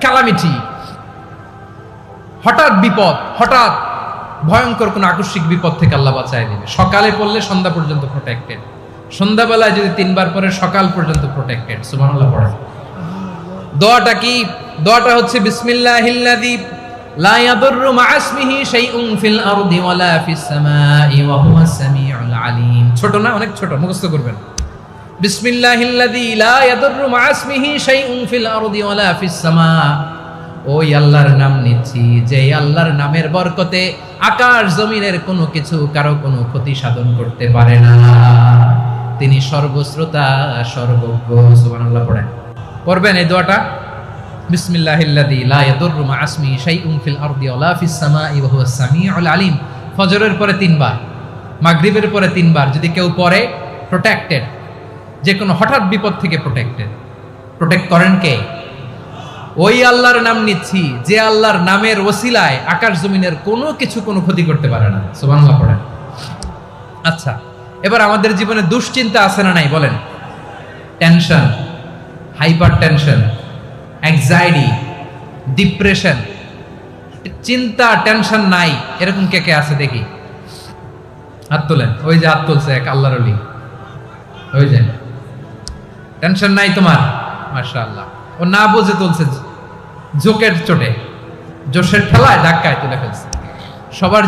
calamity হঠাৎ বিপদ, হঠাৎ ভয়ঙ্কর কোনো আকস্মিক বিপদ থেকে আল্লাহ বাঁচায় দেবে। সকালে পড়লে সন্ধ্যা পর্যন্ত প্রোটেক্টেড সন্ধ্যাবেলায় যদি তিনবার পরে সকাল পর্যন্ত প্রোটেক্টেড সুবহানাল্লাহ পড়ে দোয়াটা কি? দোয়াটা হচ্ছে, বিসমিল্লাহিল্লাযী লা ফিল ছোট না? অনেক ছোট। মুখস্থ করবেন। বিসমিল্লাহিল্লাযী লা ইয়াদুররু মা ইসমিহি শাইউন ফিল আরদি ওয়ালা ফিস সামা। ওই আল্লাহর নাম নিচ্ছি, যে আল্লাহর নামের বরকতে আকাশ জমিনের কোনো কিছু কারও কোনো ক্ষতি সাধন করতে পারে না। তিনি সর্বশ্রোতা, সর্বজ্ঞ, সুবহানাল্লাহ পড়েন। পড়বেন এই দোয়াটা? বিসমিল্লাহিল্লাযী লা ইয়াদুররু আসমি শাইউন ফিল আরদি ওয়ালা ফিস সামাই ওয়া হুয়াস সামিউল আলিম। ফজরের পরে তিনবার, মাগরিবের পরে তিনবার যদি কেউ পড়ে প্রোটেক্টেড যে কোনো হঠাৎ বিপদ থেকে প্রোটেক্টেড প্রোটেক্ট করেন কে? ওই আল্লাহর নাম নিচ্ছি, যে আল্লাহর নামের ওসিলায় আকাশ জমিনের কোনো কিছু কোনো ক্ষতি করতে পারে না। সুবহানাল্লাহ পড়েন। আচ্ছা এবার আমাদের জীবনে দুশ্চিন্তা আছে না নাই, বলেন। Tension hyper tension anxiety depression চিন্তা টেনশন নাই। এরকম কে কে আছে দেখি? হাত তোলেন। ওই যে হাত তুলছে এক আল্লাহর ওই যে। টেনশন নাই তোমার? মার্শাল্লাহ ও না বুঝে তুলছে জোকের চোটে। জোশের ঠেলায় ধাক্কায় তুলে ফেলছে। সবার